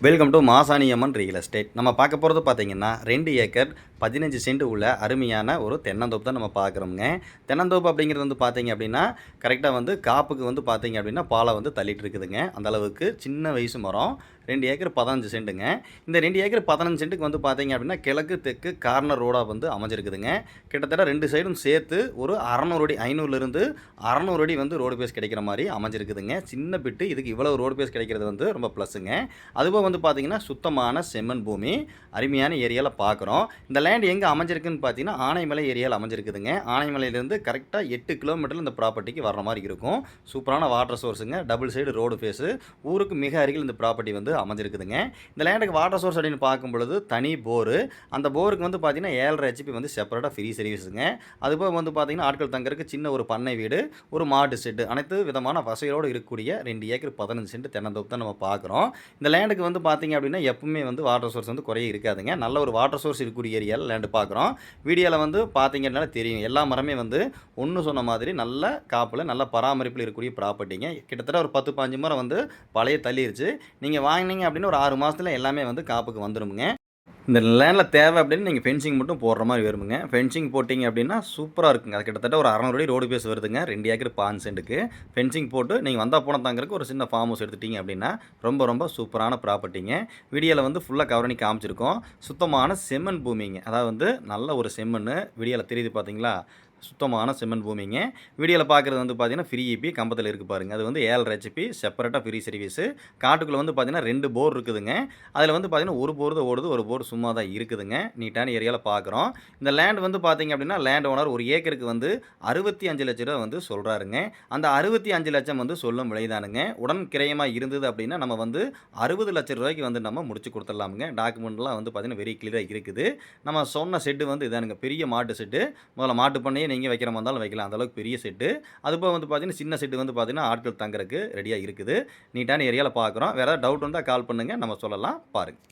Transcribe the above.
Welcome to Masaniamman real estate நம்ம பார்க்க போகிறது பார்த்தீங்கன்னா ரெண்டு ஏக்கர் பதினஞ்சு சென்ட் உள்ள அருமையான ஒரு தென்னந்தோப்பு தான் நம்ம பார்க்குறோங்க தென்னந்தோப்பு அப்படிங்கிறது வந்து பார்த்தீங்க அப்படின்னா கரெக்டாக வந்து காப்புக்கு வந்து பார்த்தீங்க அப்படின்னா பாலை வந்து தள்ளிட்டு இருக்குதுங்க அந்த அளவுக்கு சின்ன வயசு மரம் ரெண்டு ஏக்கர் பதினஞ்சு சென்ட்டுங்க. இந்த ரெண்டு ஏக்கர் பதினஞ்சு சென்ட்டுக்கு வந்து பார்த்தீங்க அப்படின்னா கிழக்கு தெற்கு கார்னர் ரோடாக வந்து அமைஞ்சிருக்குதுங்க. கிட்டத்தட்ட ரெண்டு சைடும் சேர்த்து ஒரு அறநூறு அடி ஐநூறுலேருந்து அறநூறு அடி வந்து ரோடு பேஸ் கிடைக்கிற மாதிரி அமைஞ்சிருக்குதுங்க. சின்ன பிட்டு இதுக்கு இவ்வளோ ரோடு பேஸ் கிடைக்கிறது வந்து ரொம்ப ப்ளஸ்ஸுங்க அதுபோக வந்து பார்த்தீங்கன்னா சுத்தமான செம்மண் பூமி அருமையான ஏரியாவில் பார்க்குறோம். இந்த லேண்ட் எங்கே அமைஞ்சிருக்குன்னு பார்த்தீங்கன்னா ஆனைமலை ஏரியாவில் அமைஞ்சிருக்குதுங்க. ஆனைமலையிலேருந்து கரெக்டாக எட்டு கிலோமீட்டரில் இந்த ப்ராப்பர்ட்டிக்கு வர மாதிரி இருக்கும். சூப்பரான வாட்டர் சோர்ஸுங்க டபுள் சைடு ரோடு ஃபேஸு ஊருக்கு மிக அருகில் இந்த ப்ராப்பர்ட்டி வந்து அமைஞ்சிருக்குதுங்க. இந்த லேண்டுக்கு வாட்டர் சோர்ஸ் அப்படின்னு பார்க்கும் பொழுது தனி போரு அந்த போருக்கு வந்து பார்த்தீங்கன்னா ஏழரை ஹெச்பி வந்து செப்பரேட்டாக ஃப்ரீ சர்வீஸுங்க அதுபோக வந்து பார்த்தீங்கன்னா ஆட்கள் தங்கறதுக்கு சின்ன ஒரு பண்ணை வீடு ஒரு மாட்டு செட்டு அனைத்து விதமான வசதியோடு இருக்கக்கூடிய ரெண்டு ஏக்கர் பதினஞ்சு சென்ட் தென்னந்தோப்பு தான் நம்ம பார்க்குறோம். இந்த லேண்டுக்கு வந்து பார்த்தீங்க அப்படின்னா எப்பவுமே வந்து வாட்டர் சோர்ஸ் வந்து குறைய இருக்காதுங்க. நல்ல ஒரு வாட்டர் சோர்ஸ் இருக்கக்கூடிய ஏரியாவில் லேண்டு பார்க்குறோம். வீடியோவில் வந்து பார்த்தீங்கன்னால தெரியும். எல்லா மரமே வந்து ஒன்று சொன்ன மாதிரி நல்ல காப்பில் நல்ல பராமரிப்பில் இருக்கக்கூடிய ப்ராப்பர்ட்டிங்க. கிட்டத்தட்ட ஒரு பத்து பாஞ்சு மரம் வந்து பழைய தள்ளிடுச்சு நீங்கள் வாங்கினீங்க அப்படின்னு ஒரு ஆறு மாதத்தில் எல்லாமே வந்து காப்புக்கு வந்துடுமுங்க இந்த லேண்டில் தேவை அப்படின்னு நீங்கள் ஃபென்சிங் மட்டும் போடுற மாதிரி வருமுங்க. ஃபென்சிங் போட்டிங்க அப்படின்னா சூப்பராக இருக்குங்க. அது கிட்டத்தட்ட ஒரு அறநூறு அடி ரோடு பேஸ் வருதுங்க. ரெண்டு ஏக்கர் பாஞ்சு சென்ட்டுக்கு. ஃபென்சிங் போட்டு நீங்கள் வந்தால் போன தாங்கிறதுக்கு ஒரு சின்ன ஃபார்ம் ஹவுஸ் எடுத்துட்டீங்க அப்படின்னா ரொம்ப ரொம்ப சூப்பரான ப்ராப்பர்ட்டிங்க வீடியோவில் வந்து ஃபுல்லாக கவர் பண்ணி காமிச்சிருக்கோம். சுத்தமான செம்மண் பூமிங்க. அதாவது வந்து நல்ல ஒரு செம்மண் வீடியோவில் தெரியுது பார்த்தீங்களா சுத்தமான செம்மண் பூமிங்க. வீடியோவில் பார்க்குறது வந்து பார்த்தீங்கன்னா ஃப்ரீ இபி கம்பத்தில் இருக்குது பாருங்க. அது வந்து ஏழரை ஹெச்பி செப்பரேட்டாக ஃப்ரீ சர்வீஸு காட்டுக்குள்ளே வந்து பார்த்தீங்கன்னா ரெண்டு போர் இருக்குதுங்க. அதில் வந்து பார்த்தீங்கன்னா ஒரு போர் தான் ஓடுது ஒரு போர் சும்மா தான் இருக்குதுங்க. நீட்டான ஏரியாவில் பார்க்குறோம் இந்த லேண்ட் வந்து பார்த்தீங்க அப்படின்னா லேண்ட் ஓனர் ஒரு ஏக்கருக்கு வந்து அறுபத்தி அஞ்சு லட்ச ரூபா வந்து சொல்கிறாருங்க அந்த அறுபத்தி அஞ்சு லட்சம் வந்து சொல்லும் விலைதானுங்க. உடன் கிரயமாக இருந்தது அப்படின்னா நம்ம வந்து அறுபது லட்ச ரூபாய்க்கு வந்து நம்ம முடிச்சு கொடுத்துடலாமுங்க. டாக்குமெண்ட்லாம் வந்து பார்த்தீங்கன்னா வெரி கிளியராக இருக்குது. நம்ம சொன்ன செட்டு வந்து இதானுங்க. பெரிய மாட்டு செட்டு முதல்ல மாட்டு பண்ணையே நீங்கள் வைக்கிற மாதிரி இருந்தாலும் வைக்கலாம். அந்தளவுக்கு பெரிய செட்டு அதுபோக வந்து பார்த்தீங்கன்னா சின்ன செட்டு வந்து பார்த்தீங்கன்னா ஆட்கள் தங்குறதுக்கு ரெடியாக இருக்குது. நீட்டான ஏரியாவில் பார்க்குறோம் வேறு ஏதாவது டவுட் வந்தால் கால் பண்ணுங்கள் நம்ம சொல்லலாம். பாருங்கள்